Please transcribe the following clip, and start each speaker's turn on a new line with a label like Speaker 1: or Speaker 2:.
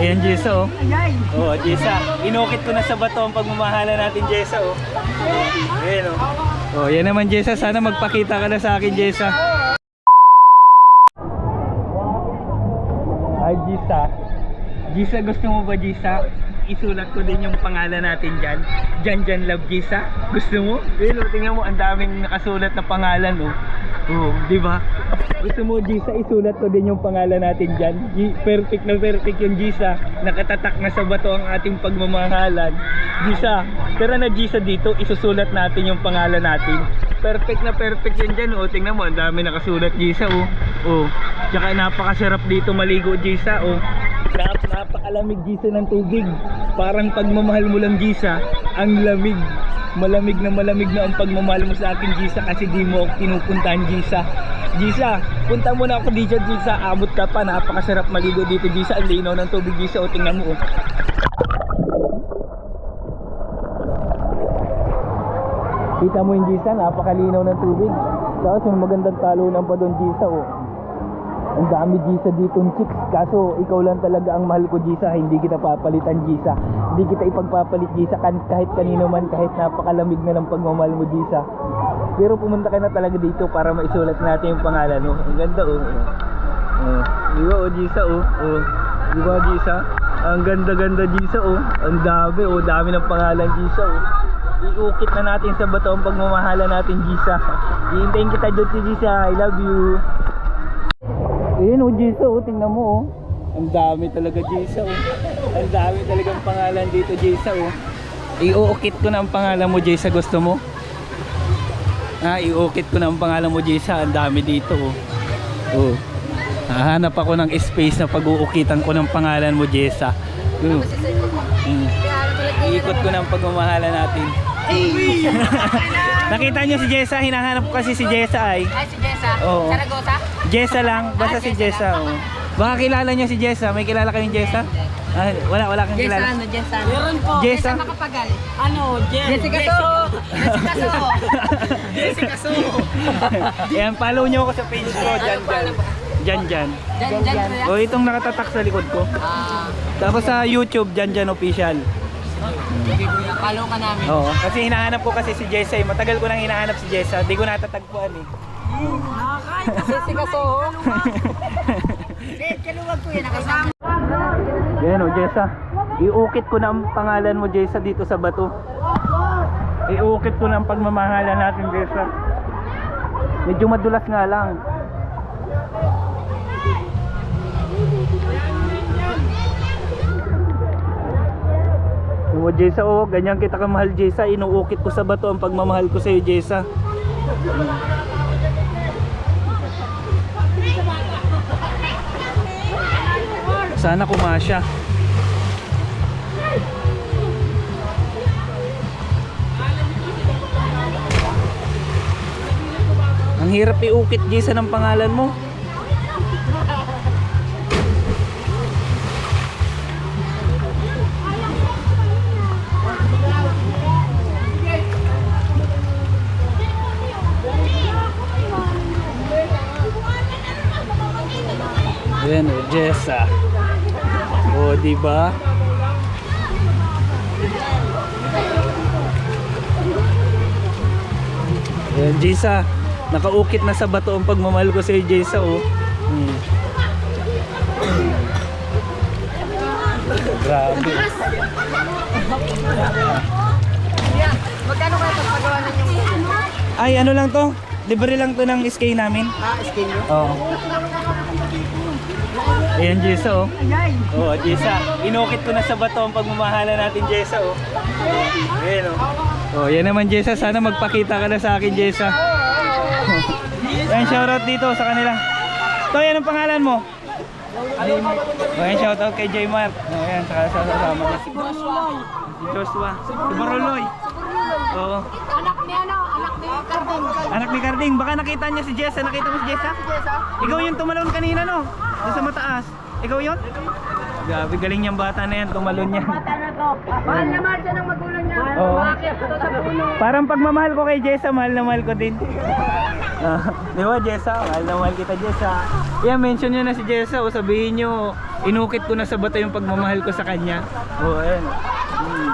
Speaker 1: Ayan, Jessa, oh. Oh, Jessa. Inukit ko na sa bato ang pagmamahala natin, Jessa, oh. Ayan, oh. Oh, yan naman, Jessa. Sana magpakita ka na sa akin, Jessa. Ay, Jessa. Jessa, gusto mo ba, Jessa? Isulat ko din yung pangalan natin dyan. Jan Jan Love Jessa. Gusto mo? Ayun, oh, tingnan mo, ang daming nakasulat na pangalan, oh. Oh, di ba? Gusto mo, Jisa, isulat ko din yung pangalan natin dyan. Perfect na perfect yung Jisa. Nakatatak na sa bato ang ating pagmamahalan. Jisa, tara na Jisa dito, isusulat natin yung pangalan natin. Perfect na perfect yun dyan, oh. Tingnan mo, ang dami nakasulat, Jisa, oh. Oh, tsaka napakasarap dito maligo, Jisa, oh. Nap napakalamig, Jisa, ng tubig. Parang pagmamahal mo lang, Jisa, ang lamig malamig na malamig na ang pagmamahal mo sa akin Gisa kasi di mo ako pinupuntahan Gisa. Gisa, punta mo na ako dito Gisa. Abot ka pa, napakasarap maligo dito Gisa. Ang linaw ng tubig Gisa. O tingnan mo oh. kita mo yung Gisa, napakalinaw ng tubig. Tapos may magandang talunan pa doon Gisa oh. Ang dami Gisa dito chicks. Kaso ikaw lang talaga ang mahal ko Gisa. Hindi kita papalitan Gisa. Hindi kita ipagpapalit Gisa. Kahit kanino man kahit napakalamig na ng pagmamahal mo Gisa. Pero pumunta ka na talaga dito para maisulat natin yung pangalan mo ang ganda oh, oh. di ba oh Gisa oh, oh. di ba ang ganda ganda Gisa oh. Ang dami oh. Dami ng pangalan Gisa oh. Iukit na natin sa bato ang pagmamahala natin Gisa. Hihintayin kita dyan si Gisa. I love you Ayun oh, Jisa oh, tingnan mo oh. Ang dami talaga Jisa oh. Ang dami talagang pangalan dito Jisa oh. Iuukit ko na ang pangalan mo Jisa, gusto mo? Ah, iuukit ko na ang pangalan mo Jisa, ang dami dito oh. Oh. Hahanap ako ng space na pag-uukitan ko ng pangalan mo Jessa. Oh. Mm. Iikot ko na ang pagmamahala natin. Nakita niyo si Jessa, hinahanap ko kasi si Jessa ay.
Speaker 2: Ay, si Jessa.
Speaker 1: Oo.
Speaker 2: Saragosa?
Speaker 1: Jessa lang, basta
Speaker 2: Ah,
Speaker 1: si
Speaker 2: Jessa
Speaker 1: Jessa. Oh. Baka kilala niyo si Jessa. May kilala kayong Jessa? Ah, wala, wala kang
Speaker 2: Jessa
Speaker 1: kilala.
Speaker 2: ano, Jessa.
Speaker 3: Meron po.
Speaker 1: Jessa?
Speaker 2: Jessa Makapagal.
Speaker 3: Ano, Jen?
Speaker 2: Jessica So. Jessica So.
Speaker 3: Jessica Su.
Speaker 1: Ayan, follow niyo ako sa page ko, Jan Jan. Jan Jan.
Speaker 2: Jan, Jan, Jan.
Speaker 1: O itong nakatatak sa likod ko.
Speaker 2: Ah,
Speaker 1: Tapos sa YouTube, Jan Jan Official.
Speaker 2: Follow ka namin.
Speaker 1: Oo. Kasi hinahanap ko kasi si Jessa. eh. Matagal ko nang hinahanap si Jessa. Di ko natatagpuan eh.
Speaker 2: Jessica So. Eh, kaluwag kuya, nakasama.
Speaker 1: Yan o, Jessa. Iukit ko na ang pangalan mo, Jessa, dito sa bato. Iukit ko na ang pagmamahalan natin, Jessa. Medyo madulas nga lang. O, Jessa, oh, ganyan kita kamahal, Jessa. Inuukit ko sa bato ang pagmamahal ko sa iyo, Jessa. Sana kumasya. Ang hirap iukit Jason ng pangalan mo. Ayan o, Jessa. O, di ba? Ayan, Jessa. Nakaukit na sa bato ang pagmamahal ko sa iyo, Jessa, oh. Hmm. Grabe.
Speaker 2: Magkano kaya pagpagawa ng yung
Speaker 1: Ay, ano lang to? Libre lang to ng SK namin.
Speaker 2: Ah, skin nyo?
Speaker 1: Oo. Ayan, Jessa, oh. Oo, Jessa. Inukit ko na sa bato ang pagmamahala natin, Jessa, oh. Ayan, oh. Oh, yan naman, Jessa. Sana magpakita ka na sa akin, Jessa. Ayan, shoutout dito sa kanila. Toy, anong pangalan mo? Oh, ayan, shoutout kay J Mark. Oh, ayan, saka sa kasama niya. Si Joshua. Si Baroloy. Oo.
Speaker 2: Anak ni ano, anak ni Carding.
Speaker 1: Anak ni Carding, baka nakita niya si Jessa. Nakita mo si Jessa? Ikaw yung tumalon kanina, no? Doon sa mataas. Ikaw yun? Grabe, galing niyang bata na yan. Tumalon niya.
Speaker 2: Mahal na mahal siya ng magulang niya.
Speaker 1: Oo.
Speaker 2: Bakit? Ito sa puno.
Speaker 1: Parang pagmamahal ko kay Jessa, mahal na mahal ko din. Ah, di ba, Jessa? Mahal na mahal kita, Jessa. Yeah, mention nyo na si Jessa o sabihin nyo, inukit ko na sa bata yung pagmamahal ko sa kanya. Oo, oh, ayun. Hmm.